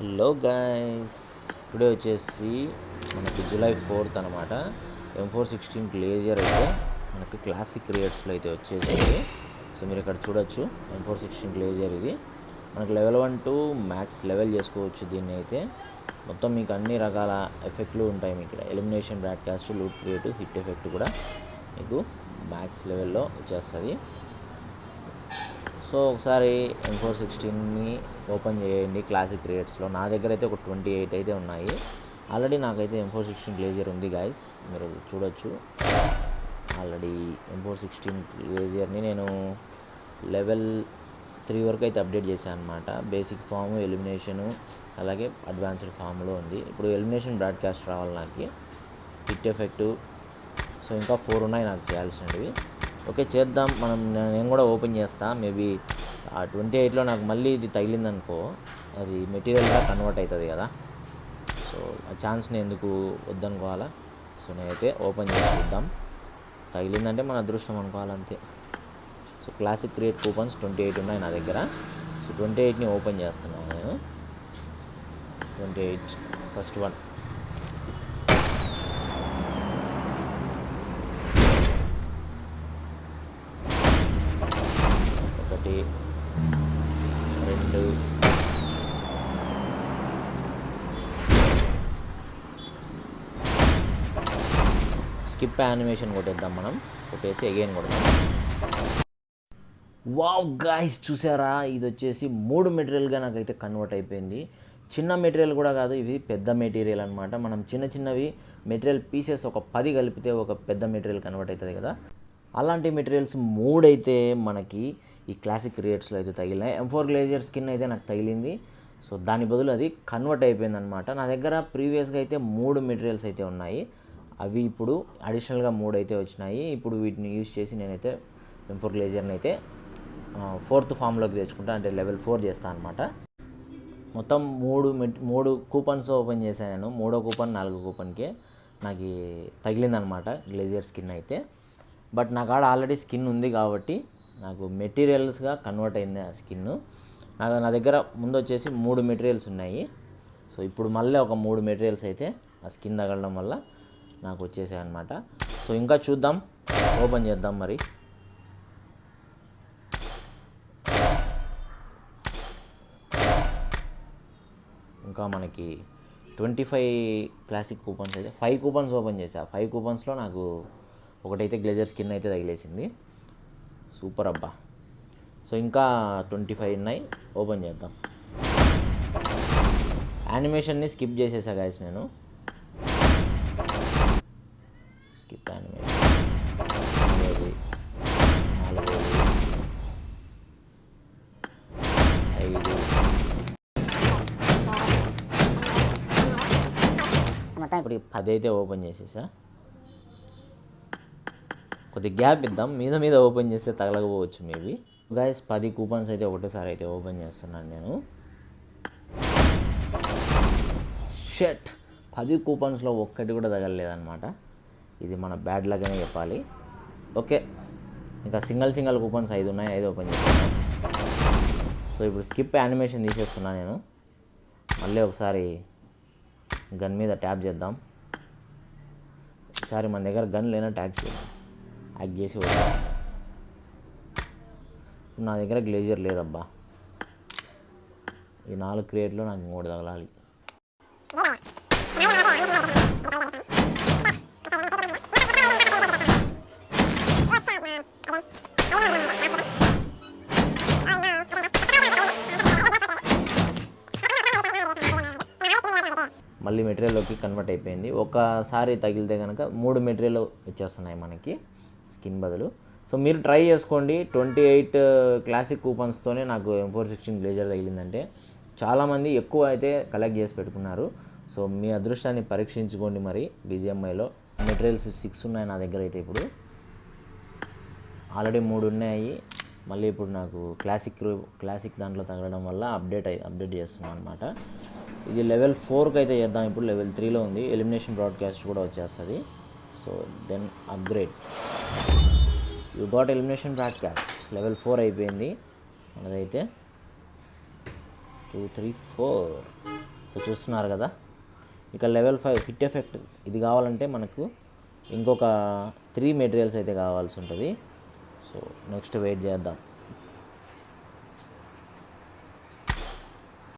Hello guys today వచ్చేసి మనకి July fourth అనమాట ఎం ఫోర్ సిక్స్టీన్ గ్లేజియర్ అయితే మనకి క్లాసిక్ రేట్స్లో అయితే వచ్చేసింది. సో మీరు ఇక్కడ చూడొచ్చు ఎం ఫోర్ సిక్స్టీన్ గ్లేజియర్ ఇది. మనకి level one two max level చేసుకోవచ్చు దీన్ని అయితే. మొత్తం మీకు అన్ని రకాల ఎఫెక్ట్లు ఉంటాయి మీకు ఇక్కడ. Elimination broadcast loot create hit effect కూడా మీకు మ్యాక్స్ లెవెల్లో వచ్చేస్తుంది. సో ఒకసారి ఎం ఫోర్ సిక్స్టీన్ని ఓపెన్ చేయండి క్లాసిక్ రేట్స్లో నా దగ్గర అయితే ఒక ట్వంటీ ఎయిట్ అయితే ఉన్నాయి. ఆల్రెడీ నాకైతే ఎం ఫోర్ సిక్స్టీన్ గ్లేజియర్ ఉంది గాయస్ మీరు చూడొచ్చు. ఆల్రెడీ ఎం ఫోర్ సిక్స్టీన్ గ్లేజియర్ని నేను లెవెల్ త్రీ వరకు అయితే అప్డేట్ చేశాను అనమాట బేసిక్ ఫామ్ ఎలిమినేషను అలాగే అడ్వాన్స్డ్ ఫామ్లో ఉంది. ఇప్పుడు ఎలిమినేషన్ బ్రాడ్కాస్ట్ రావాలి నాకు. హిట్ ఎఫెక్టు సో ఇంకా ఫోర్ ఉన్నాయి నాకు చేయాల్సినవి. ఓకే చేద్దాం. మనం నేను కూడా ఓపెన్ చేస్తా. మేబీ ఆ ట్వంటీ ఎయిట్లో నాకు మళ్ళీ ఇది తగిలిందనుకో అది మెటీరియల్గా కన్వర్ట్ అవుతుంది కదా. సో ఆ ఛాన్స్ని ఎందుకు వద్దనుకోవాలా? సో నేనైతే ఓపెన్ చేసి చూద్దాం. తగిలిందంటే మన అదృష్టం అనుకోవాలంతే. So classic create coupons twenty eight ఉన్నాయి నా దగ్గర. సో ట్వంటీ ఎయిట్ని ఓపెన్ చేస్తున్నాను నేను. Twenty eight first one. ఒకటి రెండు స్కిప్ యానిమేషన్ కొట్టేద్దాం మనం. కొట్టేసి అగైన్ కొడదాం. వావ్ గాయస్ చూసారా? ఇది వచ్చేసి మూడు మెటీరియల్గా నాకైతే కన్వర్ట్ అయిపోయింది. చిన్న మెటీరియల్ కూడా కాదు ఇవి పెద్ద మెటీరియల్ అనమాట మనం చిన్న చిన్నవి మెటీరియల్ పీసెస్ ఒక పది కలిపితే ఒక పెద్ద మెటీరియల్ కన్వర్ట్ అవుతుంది కదా. అలాంటి మెటీరియల్స్ మూడైతే మనకి ఈ క్లాసిక్ రేట్స్లో అయితే తగిలినాయి ఎం ఫోర్ గ్లేజియర్ స్కిన్ అయితే నాకు తగిలింది. సో దాని బదులు అది కన్వర్ట్ అయిపోయింది అనమాట నా దగ్గర ప్రీవియస్గా అయితే మూడు మెటీరియల్స్ అయితే ఉన్నాయి. అవి ఇప్పుడు అడిషనల్గా మూడు అయితే వచ్చినాయి. ఇప్పుడు వీటిని యూజ్ చేసి నేనైతే ఎం ఫోర్ గ్లేజియర్ని అయితే ఫోర్త్ ఫామ్లోకి తెచ్చుకుంటా అంటే లెవెల్ ఫోర్ చేస్తాను అనమాట మొత్తం మూడు మెట్ మూడు కూపన్స్ ఓపెన్ చేశాను నేను. మూడో కూపన్ నాలుగో కూపన్కే నాకు తగిలిందనమాట గ్లేజియర్ స్కిన్ అయితే. బట్ నా కాడ ఆల్రెడీ స్కిన్ ఉంది కాబట్టి నాకు మెటీరియల్స్గా కన్వర్ట్ అయింది ఆ స్కిన్ నాకు నా దగ్గర ముందు వచ్చేసి మూడు మెటీరియల్స్ ఉన్నాయి. సో ఇప్పుడు మళ్ళీ ఒక మూడు మెటీరియల్స్ అయితే ఆ స్కిన్ తగలడం వల్ల నాకు వచ్చేసాయి అనమాట సో ఇంకా చూద్దాం. ఓపెన్ చేద్దాం మరి. ఇంకా మనకి ట్వంటీ ఫైవ్ క్లాసిక్ కూపన్స్ అయితే ఫైవ్ కూపన్స్ ఓపెన్ చేసా ఫైవ్ కూపన్స్లో నాకు ఒకటైతే గ్లేజర్ స్కిన్ అయితే తగిలేసింది. సూపర్ అబ్బా. సో ఇంకా ట్వంటీ ఫైవ్ ఉన్నాయి ఓపెన్ చేద్దాం. యానిమేషన్ని స్కిప్ చేసేసా గాయస్ నేను. Skip animation. ఐదు. మొత్తం ఇప్పుడు పది అయితే ఓపెన్ చేసేసా. కొద్ది గ్యాప్ ఇద్దాం. మీద మీద ఓపెన్ చేస్తే తగలకపోవచ్చు మేబీ. గాయస్ పది కూపన్స్ అయితే ఒకటేసారి అయితే ఓపెన్ చేస్తున్నాను నేను. షర్ట్ పది కూపన్స్లో ఒక్కటి కూడా తగలలేదన్నమాట. ఇది మన బ్యాడ్ లాగానే చెప్పాలి. ఓకే. ఇంకా సింగిల్ సింగిల్ కూపన్స్ ఐదు ఉన్నాయి ఐదు ఓపెన్ చేస్తాను సో ఇప్పుడు స్కిప్ యానిమేషన్ తీసేస్తున్నా నేను. మళ్ళీ ఒకసారి గన్ మీద ట్యాప్ చేద్దాం. ఈసారి మన దగ్గర గన్ లేనట్టు ట్యాప్ చేద్దాం. హ్యాక్ చేసి ఇప్పుడు నా దగ్గర గ్లేజర్ లేదబ్బా. ఈ నాలుగు క్రియేట్లో నాకు మూడు తగలాలి. మళ్ళీ మెటీరియల్లోకి కన్వర్ట్ అయిపోయింది. ఒకసారి తగిలితే కనుక మూడు మెటీరియల్ వచ్చేస్తున్నాయి మనకి. స్కిన్ బదులు. సో మీరు ట్రై చేసుకోండి. ట్వంటీ ఎయిట్ uh, క్లాసిక్ కూపన్స్తోనే నాకు ఎం ఫోర్ సిక్స్టీన్ గ్లేజర్ తగిలిందంటే చాలామంది ఎక్కువ అయితే కలెక్ట్ చేసి పెట్టుకున్నారు. సో మీ అదృష్టాన్ని పరీక్షించుకోండి మరి బీజిఎంఐలో మెటీరియల్స్ సిక్స్ ఉన్నాయి నా దగ్గర అయితే ఇప్పుడు. ఆల్రెడీ మూడు ఉన్నాయి. మళ్ళీ ఇప్పుడు నాకు క్లాసిక్ క్లాసిక్ దాంట్లో తగలడం వల్ల అప్డేట్ అయి అప్డేట్ చేస్తున్నాను అనమాట ఇది లెవెల్ ఫోర్కి అయితే చేద్దాం. ఇప్పుడు లెవెల్ త్రీలో ఉంది. ఎలిమినేషన్ బ్రాడ్కాస్ట్ కూడా వచ్చేస్తుంది. So then upgrade you got elimination broadcast level four అయిపోయింది. మనదైతే టూ త్రీ ఫోర్ సో చూస్తున్నారు కదా? ఇక లెవెల్ ఫైవ్ హిట్ ఎఫెక్ట్ ఇది కావాలంటే మనకు ఇంకొక త్రీ మెటీరియల్స్ అయితే కావాల్సి ఉంటుంది. సో నెక్స్ట్ వెయిట్ చేద్దాం.